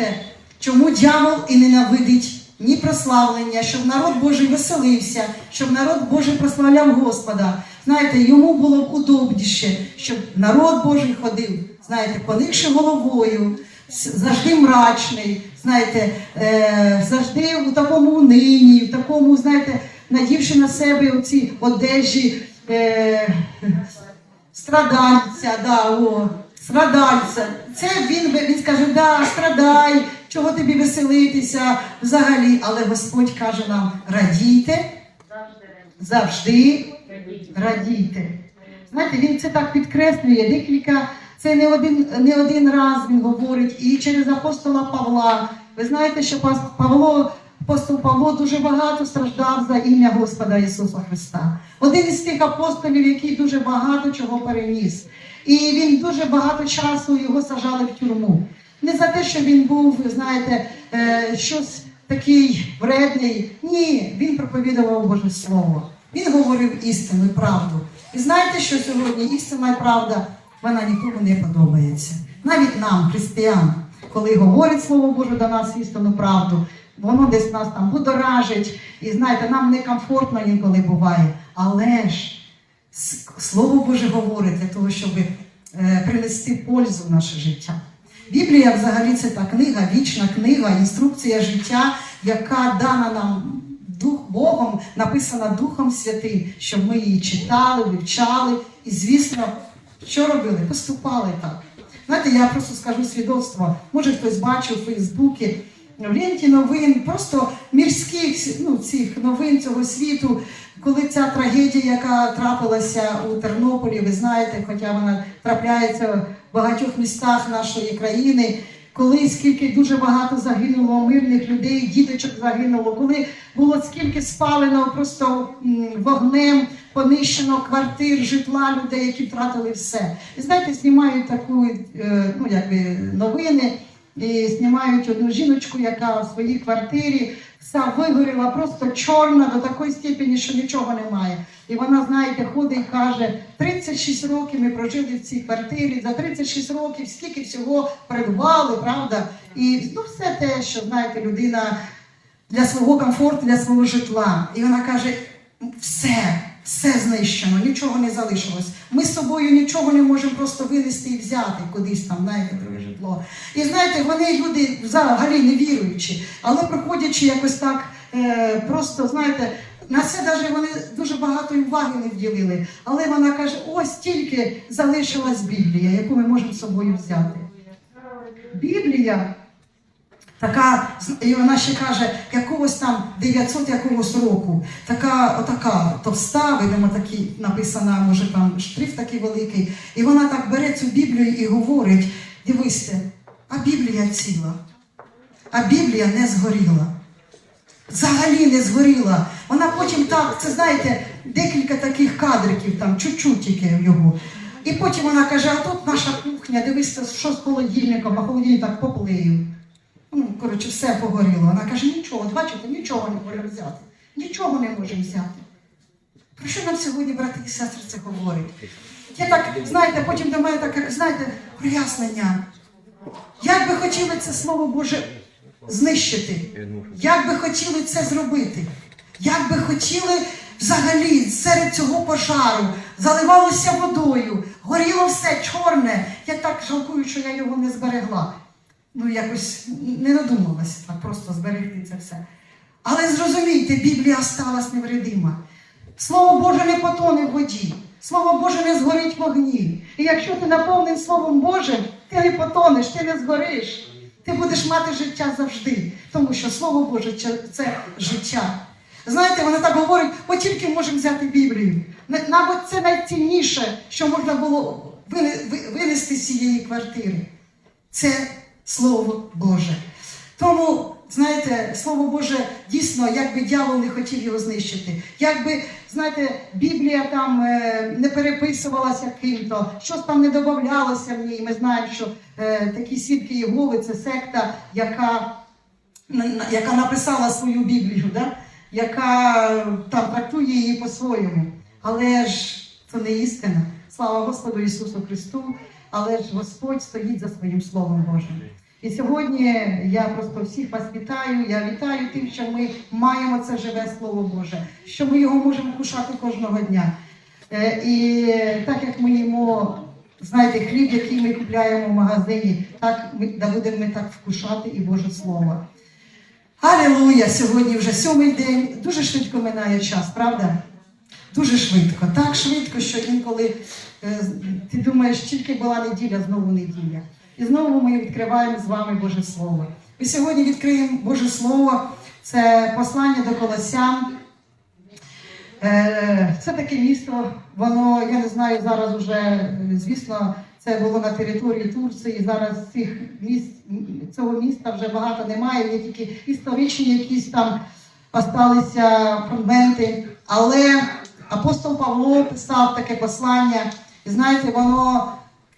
знаєте, чому дьявол і ненавидить ні прославлення, щоб народ Божий веселився, щоб народ Божий прославляв Господа. Знаєте, йому було б удобніше, щоб народ Божий ходив, знаєте, поникши головою, завжди мрачний, знаєте, е, завжди у такому унині, в такому, знаєте, надівши на себе оці одежі. Е, Страдальця, да, о, страдальця. Це він, він скаже, да, страдай, чого тобі веселитися взагалі. Але Господь каже нам, радійте, завжди радійте. Знаєте, він це так підкреслює, декілька, це не один, не один раз він говорить, і через апостола Павла. Ви знаєте, що Павло, апостол Павло дуже багато страждав за ім'я Господа Ісуса Христа. Один із тих апостолів, який дуже багато чого переніс. І він дуже багато часу його сажали в тюрму. Не за те, що він був, знаєте, е, щось такий вредний. Ні, він проповідував Боже Слово. Він говорив істину і правду. І знаєте, що сьогодні істина і правда, вона нікому не подобається. Навіть нам, християн, коли говорить Слово Боже до нас істину правду, воно десь нас там будоражить, і знаєте, нам некомфортно інколи буває. Але ж Слово Боже говорить для того, щоб е, принести пользу в наше життя. Біблія взагалі це та книга, вічна книга, інструкція життя, яка дана нам Дух Богом, написана Духом Святим, щоб ми її читали, вивчали і, звісно, що робили? Поступали так. Знаєте, я просто скажу свідоцтво. Може хтось бачив у Фейсбуці в ленті новин, просто мірських ну, цих новин цього світу, коли ця трагедія, яка трапилася у Тернополі, ви знаєте, хоча вона трапляється в багатьох містах нашої країни. Коли скільки дуже багато загинуло мирних людей, діточок загинуло, коли було скільки спалено просто вогнем, понищено квартир, житла людей, які втратили все. І знаєте, знімають таку е, ну, якби, новини, і знімають одну жіночку, яка в своїй квартирі вся вигоріла, просто чорна до такої степені, що нічого немає. І вона, знаєте, ходить і каже: 36 років ми прожили в цій квартирі, за 36 років скільки всього придбали, правда? І ну, все те, що знаєте, людина для свого комфорту, для свого житла. І вона каже: все, все знищено, нічого не залишилось. Ми з собою нічого не можемо просто винести і взяти кудись там, знаєте, друге житло. І знаєте, вони люди взагалі не віруючі, але проходячи якось так, е, просто знаєте. На це навіть вони дуже багато уваги не вділили. Але вона каже: ось тільки залишилась Біблія, яку ми можемо з собою взяти. Біблія така, і вона ще каже, якогось там 900 якогось року, така, отака товста, видимо, такі написана, може там шрифт такий великий. І вона так бере цю Біблію і говорить: дивися, а Біблія ціла, а Біблія не згоріла. Взагалі не згоріла. Вона потім так, це знаєте, декілька таких кадриків, там чуть-чуть тільки його. І потім вона каже: а тут наша кухня, дивися, що з холодильником, а холодильник так поплив. Ну, коротше, все погоріло. Вона каже, нічого, бачите, нічого не можемо взяти. Нічого не можемо взяти. Про що нам сьогодні, брати і сестри, це говорить? Я так, знаєте, потім до мене так, як знаєте, прояснення. Як би хотіли це Слово Боже знищити? Як би хотіли це зробити? Як би хотіли взагалі серед цього пожару заливалося водою, горіло все чорне. Я так жалкую, що я його не зберегла. Ну, якось не надумалася так просто зберегти це все. Але зрозумійте, Біблія сталася невредима. Слово Боже не потоне в воді. Слово Боже не згорить в вогні. І якщо ти наповнений Словом Божим, ти не потонеш, ти не згориш. Ти будеш мати життя завжди, тому що Слово Боже це- життя. Знаєте, вона так говорить, от тільки можемо взяти Біблію. На- Мабуть, це найцінніше, що можна було вине- винести з цієї квартири. Це Слово Боже. Тому, знаєте, Слово Боже дійсно, як би дьявол не хотів його знищити, якби, знаєте, Біблія там е, не переписувалася ким-то, щось там не додавалося в ній. Ми знаємо, що е, такі свідки Єгови це секта, яка, яка написала свою Біблію, да? яка там трактує її по-своєму. Але ж це не істина. Слава Господу Ісусу Христу, але ж Господь стоїть за своїм Словом Божим. І сьогодні я просто всіх вас вітаю. Я вітаю тим, що ми маємо це живе Слово Боже, що ми його можемо кушати кожного дня. Е, І так як ми їмо, знаєте, хліб, який ми купляємо в магазині, так ми да будемо ми так вкушати і Боже Слово. Алілуя! Сьогодні вже сьомий день. Дуже швидко минає час, правда? Дуже швидко. Так швидко, що інколи е, ти думаєш, тільки була неділя, знову неділя. І знову ми відкриваємо з вами Боже Слово. І сьогодні відкриємо Боже Слово. Це послання до Колосян. Е, Це таке місто, воно, я не знаю, зараз уже, е, звісно, це було на території Турції. Зараз цих міст, цього міста вже багато немає, є тільки історичні якісь там осталися фрагменти. Але апостол Павло писав таке послання, і знаєте, воно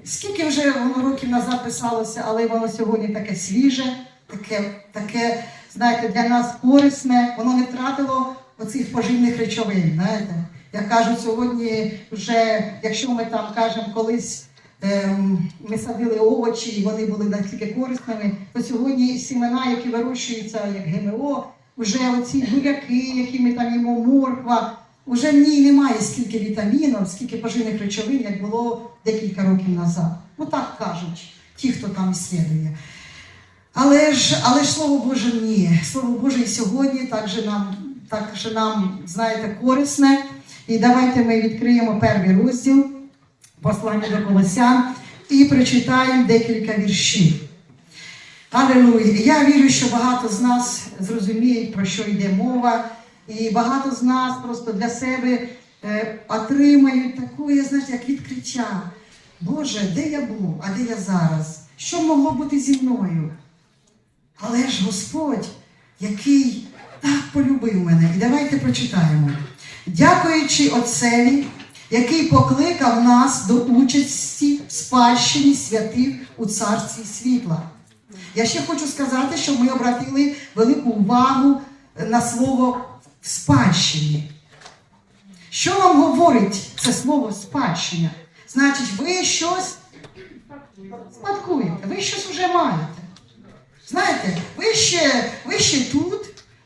скільки вже воно років назад писалося, але воно сьогодні таке свіже, таке, таке, знаєте, для нас корисне, воно не втратило оцих поживних речовин. Знаєте, як кажуть, сьогодні вже, якщо ми там кажемо колись. ем, Ми садили овочі, і вони були настільки корисними. То сьогодні сімена, які вирощуються як ГМО, вже оці буряки, які ми там їмо, морква, вже в ній немає стільки вітамінів, скільки поживних речовин, як було декілька років назад. Ну так кажуть, ті, хто там іслідує. Але ж, але ж слово Боже ні. Слово Боже і сьогодні також нам, також нам, знаєте, корисне. І давайте ми відкриємо перший розділ послання до Колосян і прочитаємо декілька віршів. Алілуя! Я вірю, що багато з нас зрозуміють, про що йде мова, і багато з нас просто для себе е, отримають таке, знаєте, як відкриття. Боже, де я був, а де я зараз? Що могло бути зі мною? Але ж Господь, який так полюбив мене. І давайте прочитаємо. Дякуючи Отцеві, який покликав нас до участі в спадщині святих у царстві світла. Я ще хочу сказати, що ми обратили велику увагу на слово спадщині. Що вам говорить це слово спадщина? Значить, ви щось спадкуєте, ви щось вже маєте. Знаєте, ви ще, ви ще тут,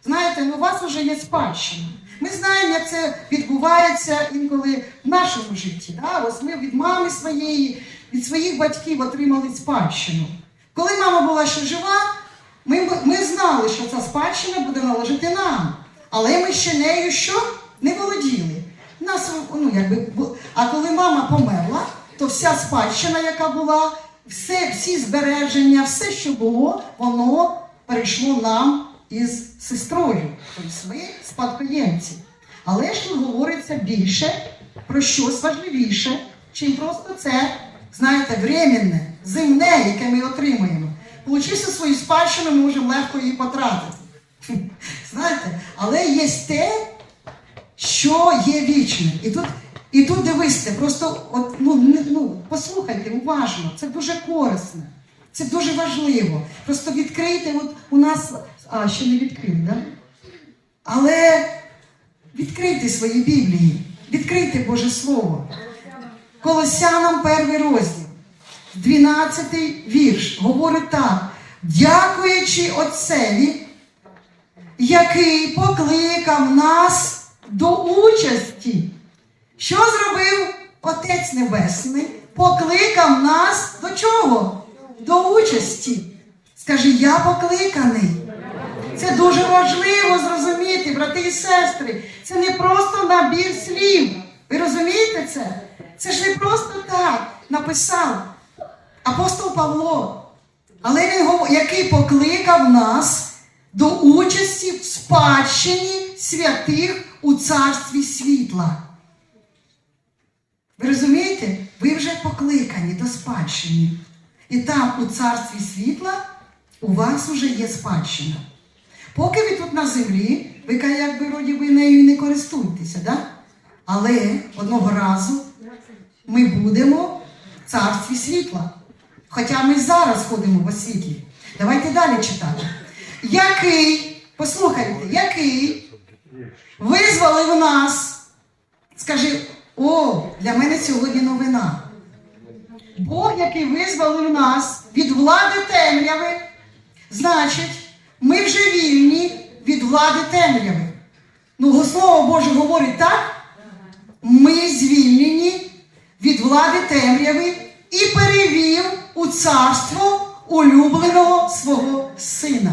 знаєте, у вас вже є спадщина. Ми знаємо, як це відбувається інколи в нашому житті. Да? Ось ми від мами своєї, від своїх батьків отримали спадщину. Коли мама була ще жива, ми, ми знали, що ця спадщина буде належати нам. Але ми ще нею що? Не володіли. Нас, ну, якби, а коли мама померла, то вся спадщина, яка була, все, всі збереження, все, що було, воно перейшло нам із сестрою. Тобто ми спадкоємці. Але ж тут говориться більше про щось важливіше, чим просто це, знаєте, временне, земне, яке ми отримуємо. Получивши свою спадщину, ми можемо легко її потратити. Знаєте, але є те, що є вічне. І тут, і тут дивися, просто от, ну, ну, послухайте уважно, це дуже корисно, це дуже важливо. Просто відкрийте, от у нас, а ще не відкрив, да? Але відкрийте свої Біблії, відкрийте Боже Слово. Колосянам перший розділ, 12 вірш, говорить так: дякуючи Отцеві, який покликав нас до участі. Що зробив Отець Небесний? Покликав нас до чого? До участі. Скажи, я покликаний. Це дуже важливо зрозуміти, брати і сестри. Це не просто набір слів. Ви розумієте це? Це ж не просто так написав апостол Павло. Але він який покликав нас до участі в спадщині святих у царстві світла. Ви розумієте? Ви вже покликані до спадщини. І там, у царстві світла, у вас вже є спадщина. Поки ви тут на землі, ви якби вроді ви нею не користуєтеся, да? але одного разу ми будемо в царстві світла. Хоча ми зараз ходимо в освітлі. Давайте далі читати. Який, послухайте, який визволив нас. Скажи, о, для мене сьогодні новина. Бог, який визволив нас від влади темряви, значить, ми вже вільні від влади темряви. Ну, Слово Боже говорить так. Ми звільнені від влади темряви і перевів у царство улюбленого свого сина,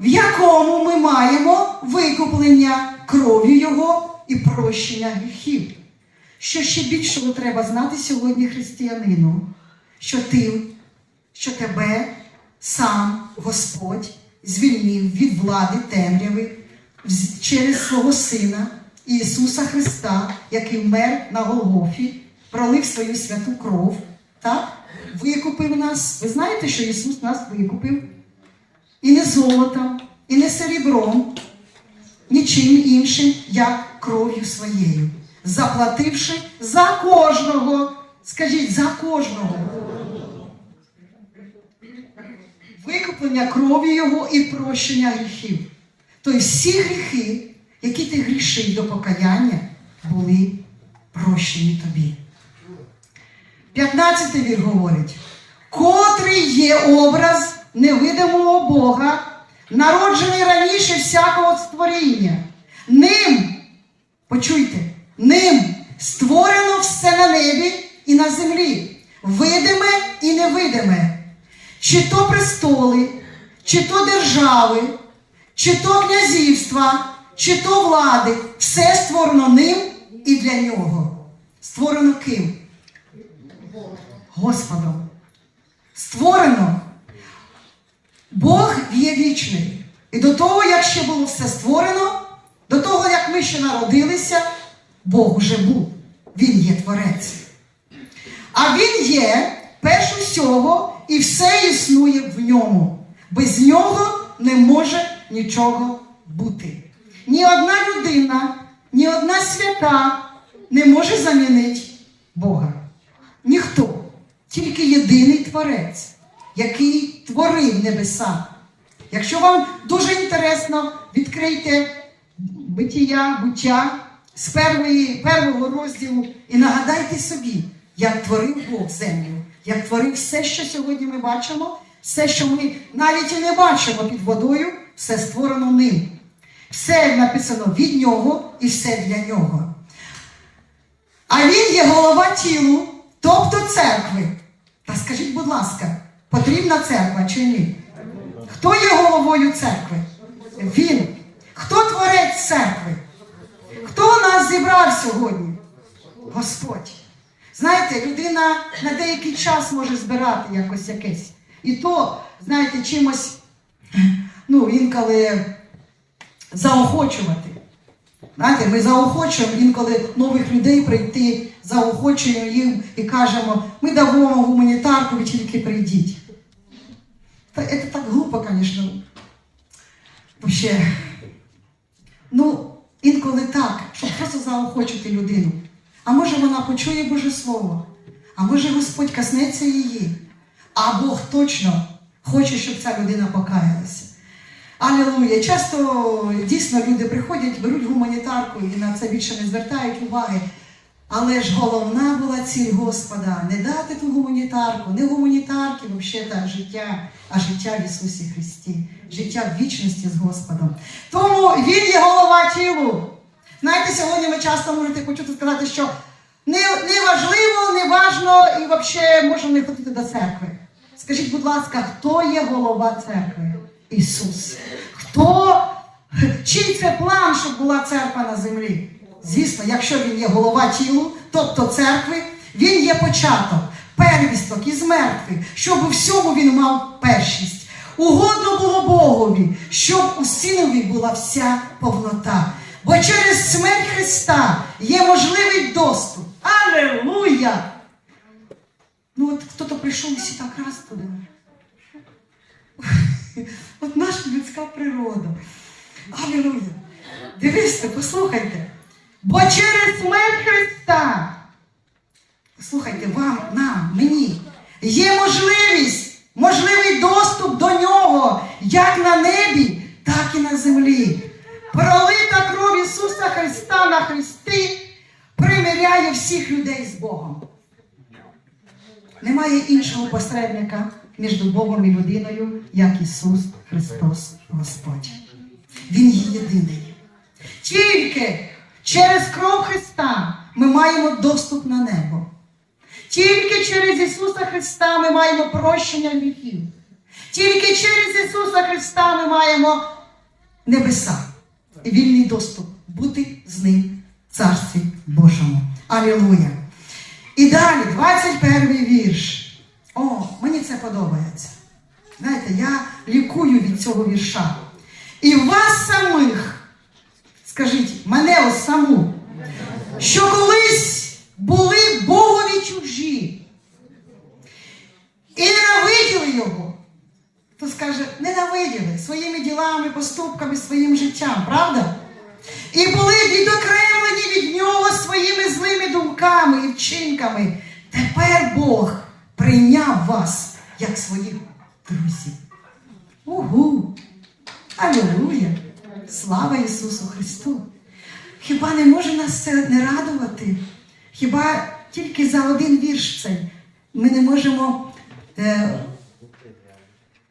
в якому ми маємо викуплення кров'ю Його і прощення гріхів. Що ще більшого треба знати сьогодні християнину, що ти, що тебе сам Господь звільнив від влади темряви через свого Сина Ісуса Христа, який вмер на Голгофі, пролив свою святу кров, так? викупив нас. Ви знаєте, що Ісус нас викупив? І не золотом, і не серебром, нічим іншим, як кров'ю своєю, заплативши за кожного. Скажіть, за кожного. Викуплення крові Його і прощення гріхів. Тобто всі гріхи, які ти грішив до покаяння, були прощені тобі. 15 вір говорить, котрий є образ невидимого Бога, народжений раніше всякого створіння. Ним, почуйте, ним створено все на небі і на землі, видиме і невидиме, чи то престоли, чи то держави, чи то князівства, чи то влади, все створено ним і для нього. Створено ким? Господом. Створено. Бог є вічний. І до того, як ще було все створено, до того, як ми ще народилися, Бог уже був. Він є творець. А Він є перш усього і все існує в ньому. Без нього не може нічого бути. Ні одна людина, ні одна свята не може замінити Бога. Ніхто. Тільки єдиний творець, який творив небеса. Якщо вам дуже інтересно, відкрийте биття, буття з первої, первого розділу і нагадайте собі, як творив Бог землю, як творив все, що сьогодні ми бачимо, все, що ми навіть і не бачимо під водою, все створено ним. Все написано від нього і все для нього. А він є голова тілу, тобто церкви. Та скажіть, будь ласка, потрібна церква чи ні? Хто є головою церкви? Він. Хто творець церкви? Хто нас зібрав сьогодні? Господь. Знаєте, людина на деякий час може збирати якось якесь. І то, знаєте, чимось, ну, інколи заохочувати. Знаєте, ми заохочуємо інколи нових людей прийти, заохочуємо їм і кажемо, ми дамо гуманітарку, ви тільки прийдіть. Це так глупо, звісно. Вообще. Ну, інколи так, щоб просто заохочити людину. А може вона почує Боже Слово, а може Господь коснеться її, а Бог точно хоче, щоб ця людина покаялася. Алілуя. Часто дійсно люди приходять, беруть гуманітарку і на це більше не звертають уваги. Але ж головна була ціль Господа не дати ту гуманітарку, не гуманітарки, взагалі та життя, а життя в Ісусі Христі, життя в вічності з Господом. Тому Він є голова тілу. Знаєте, сьогодні ви часто можете почути сказати, що не, не важливо, не важно і взагалі можна не ходити до церкви. Скажіть, будь ласка, хто є голова церкви? Ісус. Хто? Чий це план, щоб була церква на землі? Звісно, якщо він є голова тілу, тобто церкви, він є початок, первісток із мертвих, щоб у всьому він мав першість. Угодно було Богові, щоб у синові була вся повнота. Бо через смерть Христа є можливий доступ. Аллилуйя! Ну от хто-то прийшов і так раз туди. От наша людська природа. Аллилуйя! Дивіться, послухайте. Бо через смерть Христа, послухайте, вам, нам, мені, є можливість, можливий доступ до нього, як на небі, так і на землі. Пролита кров Ісуса Христа на Христі примиряє всіх людей з Богом. Немає іншого посередника між Богом і людиною, як Ісус Христос Господь. Він є єдиний. Тільки через кров Христа ми маємо доступ на небо. Тільки через Ісуса Христа ми маємо прощення гріхів. Тільки через Ісуса Христа ми маємо небеса і вільний доступ бути з ним в Царстві Божому. Алілуя! І далі, 21 вірш. О, мені це подобається. Знаєте, я лікую від цього вірша. І вас самих, скажіть, мене ось саму, що колись були Богові чужі і ненавиділи його, то скаже, ненавиділи своїми ділами, поступками, своїм життям, правда? І були відокремлені від нього своїми злими думками і вчинками. Тепер Бог прийняв вас як своїх друзів. Угу! Алілуя! Слава Ісусу Христу! Хіба не може нас це не радувати? Хіба тільки за один вірш цей ми не можемо е,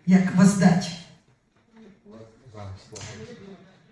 як воздать?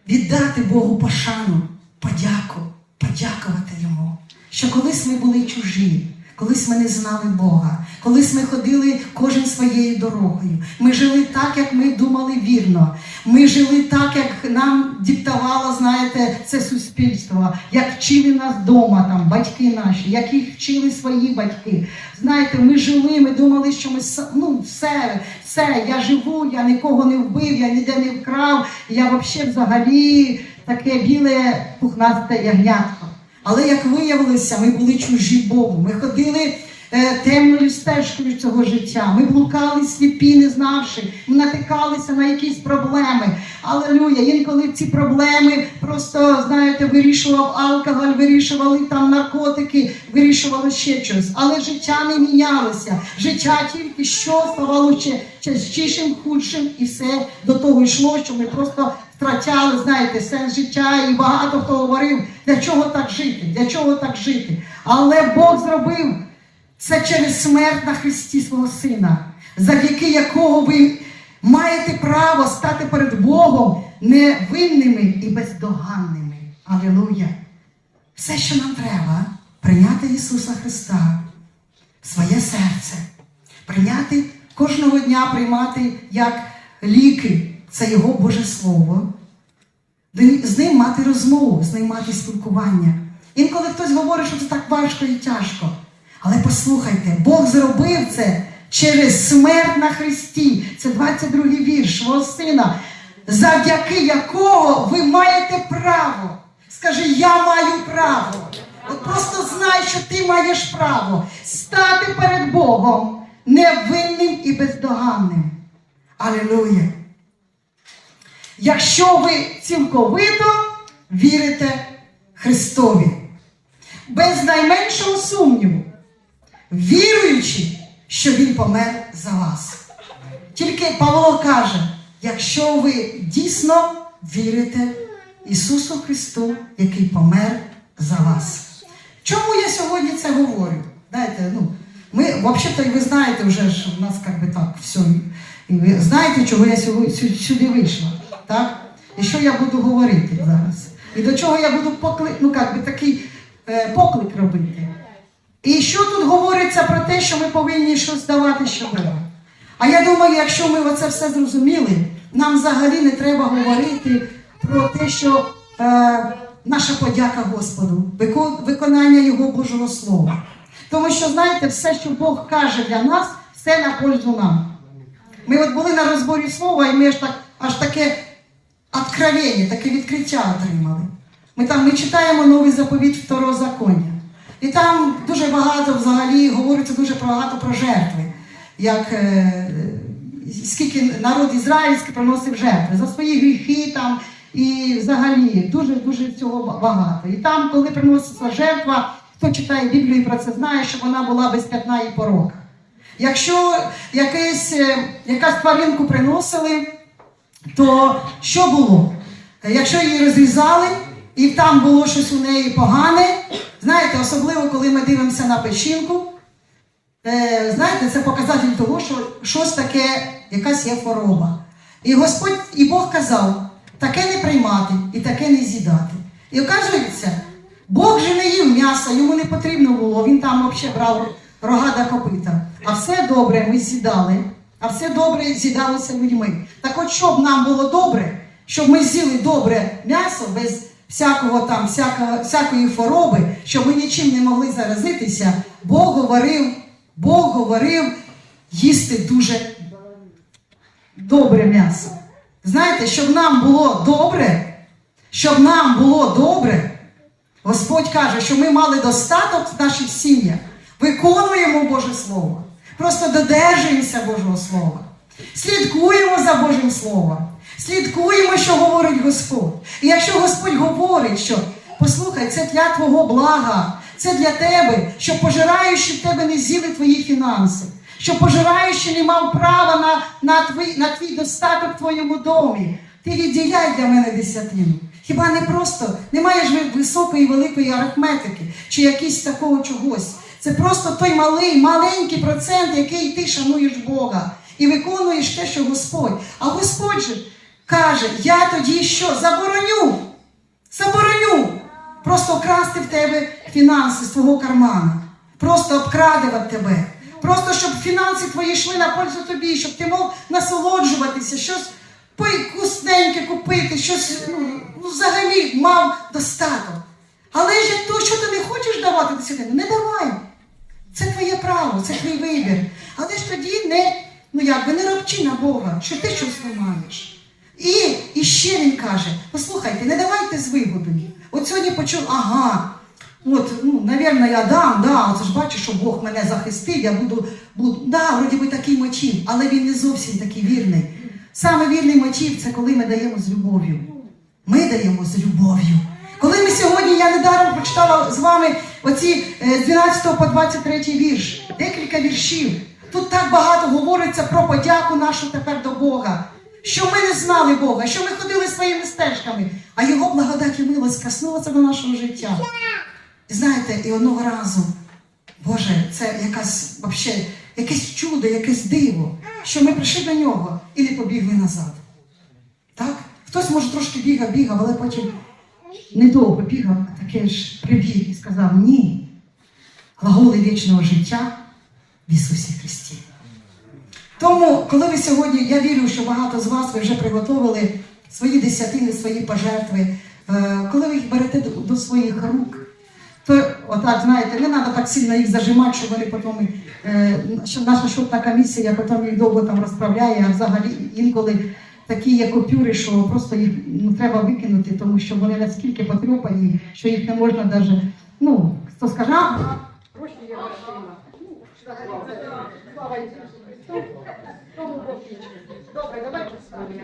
Віддати Богу пошану, подяку, подякувати Йому. Що колись ми були чужі, колись ми не знали Бога, колись ми ходили кожен своєю дорогою. Ми жили так, як ми думали вірно. Ми жили так, як нам диктувало, знаєте, це суспільство, як вчили нас вдома, там, батьки наші, як їх вчили свої батьки. Знаєте, ми жили, ми думали, що ми ну, все, все, я живу, я нікого не вбив, я ніде не вкрав, я взагалі взагалі таке біле пухнасте ягнятко. Але як виявилося, ми були чужі Богу. Ми ходили е, темною стежкою цього життя. Ми блукали сліпі, не знавши, натикалися на якісь проблеми. Алелюя, інколи ці проблеми просто, знаєте, вирішував алкоголь, вирішували там наркотики, вирішували ще щось. Але життя не мінялося. Життя тільки що ставало ще частішим, худшим, і все до того йшло, що ми просто втрачали, знаєте, сенс життя, і багато хто говорив, для чого так жити, для чого так жити. Але Бог зробив це через смерть на Христі свого Сина, завдяки якого ви маєте право стати перед Богом невинними і бездоганними. Алілуя! Все, що нам треба, прийняти Ісуса Христа в своє серце, прийняти кожного дня приймати як ліки, це Його Боже Слово, з ним мати розмову, з ним мати спілкування. Інколи хтось говорить, що це так важко і тяжко. Але послухайте, Бог зробив це через смерть на Христі. Це 22 й вірш свого сина, завдяки якого ви маєте право. Скажи, я маю право. От просто знай, що ти маєш право стати перед Богом невинним і бездоганним. Алілуя! Якщо ви цілковито вірите Христові, без найменшого сумніву, віруючи, що Він помер за вас. Тільки Павло каже, якщо ви дійсно вірите Ісусу Христу, який помер за вас. Чому я сьогодні це говорю? Знаєте, ну, ми, взагалі-то, ви знаєте вже, що в нас як би так все. І ви знаєте, чого я сюди вийшла. Так? І що я буду говорити зараз? І до чого я буду поклик, ну, би, такий е, поклик робити. І що тут говориться про те, що ми повинні щось давати ще Богу? А я думаю, якщо ми оце все зрозуміли, нам взагалі не треба говорити про те, що е, наша подяка Господу, виконання Його Божого Слова. Тому що, знаєте, все, що Бог каже для нас, все на пользу нам. Ми от були на розборі слова, і ми аж так аж таке откровення, таке відкриття отримали. Ми там ми читаємо новий заповіт второзаконня. І там дуже багато взагалі говориться дуже багато про жертви. Як е, скільки народ ізраїльський приносив жертви за свої гріхи там і взагалі дуже дуже цього багато. І там, коли приноситься жертва, хто читає Біблію і про це знає, що вона була без п'ятна і порока. Якщо якесь, е, якась тваринку приносили, то що було? Якщо її розрізали, і там було щось у неї погане, знаєте, особливо коли ми дивимося на печінку, е, знаєте, це показатель того, що щось таке, якась є хвороба. І Господь, і Бог казав, таке не приймати і таке не з'їдати. І оказується, Бог же не їв м'яса, йому не потрібно було, він там взагалі брав рога да копита. А все добре ми з'їдали, а все добре з'їдалося людьми. Так от, щоб нам було добре, щоб ми з'їли добре м'ясо без всякого там, всякого, всякої хвороби, щоб ми нічим не могли заразитися, Бог говорив, Бог говорив їсти дуже добре м'ясо. Знаєте, щоб нам було добре, щоб нам було добре, Господь каже, що ми мали достаток в наших сім'ях, виконуємо Боже Слово, просто додержуємося Божого Слова, слідкуємо за Божим Словом, слідкуємо, що говорить Господь. І якщо Господь говорить, що послухай, це для твого блага, це для тебе, щоб пожираючи в тебе не з'їли твої фінанси, щоб пожираючи не мав права на, на, твій, на твій достаток в твоєму домі. Ти відділяй для мене десятину. Хіба не просто немає ж високої великої арифметики чи якісь такого чогось. Це просто той малий, маленький процент, який ти шануєш Бога і виконуєш те, що Господь. А Господь же каже: я тоді що? Забороню. Забороню. Просто вкрасти в тебе фінанси з твого кармана. Просто обкрадувати тебе. Просто щоб фінанси твої йшли на пользу тобі, щоб ти мог насолоджуватися, щось вкусненьке купити, щось ну, ну, взагалі мав достаток. Але ж то, що ти не хочеш давати десятину, не давай. Це твоє право, це твій вибір. Але ж тоді не, ну якби не робчи на Бога, що ти щось не маєш. І, і ще він каже: послухайте, не давайте з вигодою. От сьогодні почув, ага, от, ну, навірно, я дам, да, це ж бачу, що Бог мене захистив, я буду, буду да, вроді би такий мотив, але він не зовсім такий вірний. Саме вірний мотив це коли ми даємо з любов'ю. Ми даємо з любов'ю. Коли ми сьогодні, я недаром прочитала з вами оці е, з 12 по 23 вірш, декілька віршів. Тут так багато говориться про подяку нашу тепер до Бога. Що ми не знали Бога, що ми ходили своїми стежками, а Його благодать і милость коснулася до нашого життя. І знаєте, і одного разу, Боже, це якась вообще, якесь чудо, якесь диво, що ми прийшли до нього і не побігли назад. Так? Хтось може трошки бігав, бігав, але потім недовго бігав, а таке ж прибіг і сказав ні. Глаголи вічного життя в Ісусі Христі. Тому, коли ви сьогодні, я вірю, що багато з вас ви вже приготовили свої десятини, свої пожертви, е, коли ви їх берете до, своїх рук, то отак, знаєте, не треба так сильно їх зажимати, щоб вони потім, е, що наша шутна комісія потім їх довго там розправляє, а взагалі інколи такі є купюри, що просто їх ну, треба викинути, тому що вони наскільки потрьопані, що їх не можна навіть, ну, хто скаже, а, гроші є грошима. Ну, це слава Ісусу Христу. Тому Бог. Добре, давайте ставимо.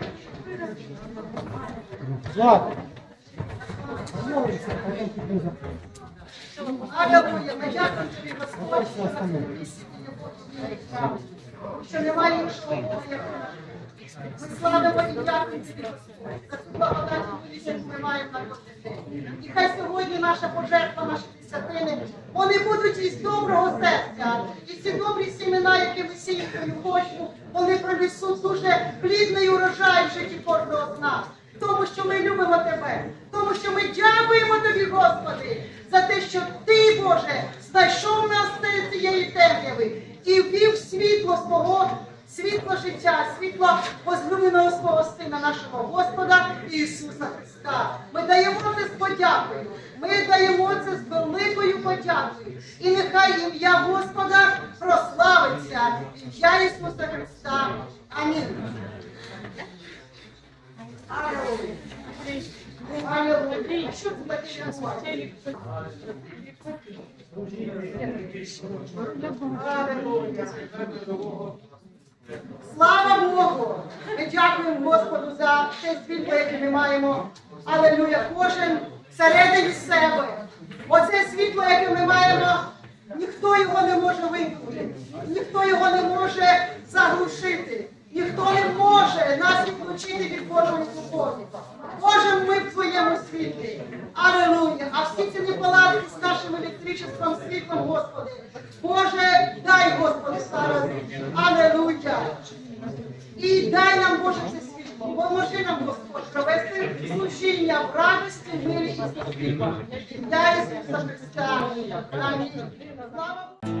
Що немає іншого. Ми славимо і дякуємо за ту благодать, яку ми маємо на день. І хай сьогодні наша пожертва, наші десятини, вони будуть із доброго серця. І ці добрі сімена, які ви сіють в почву, вони принесуть дуже плідний урожай в житті кожного з нас. Тому що ми любимо тебе, тому що ми дякуємо тобі, Господи, за те, що ти, Боже, знайшов нас цієї темряви і ввів світло свого, світло життя, світло возлюбленого свого Сина, нашого Господа Ісуса Христа. Ми даємо це з подякою. Ми даємо це з великою подякою. І нехай ім'я Господа прославиться, ім'я Ісуса Христа. Амінь. Аллилуйя. Що це таке відбувається? Аллилуйя. Слава Богу! Ми дякуємо Господу за те світло, яке ми маємо. Аллилуйя. Кожен всередині себе. Оце світло, яке ми маємо, ніхто його не може вимкнути, ніхто його не може заглушити. Ніхто не може нас відключити від Божого суботника. Боже, ми в своєму світлі. Аллилуйя! А всі ці неполадки з нашим електричеством, світлом, Господи. Боже, дай Господи зараз. Аллилуйя! І дай нам, Боже, це світло. Поможи нам, Господь, провести служіння в радості, мирі і суспільстві. Дай Ісуса Христа. Амінь. Слава Богу.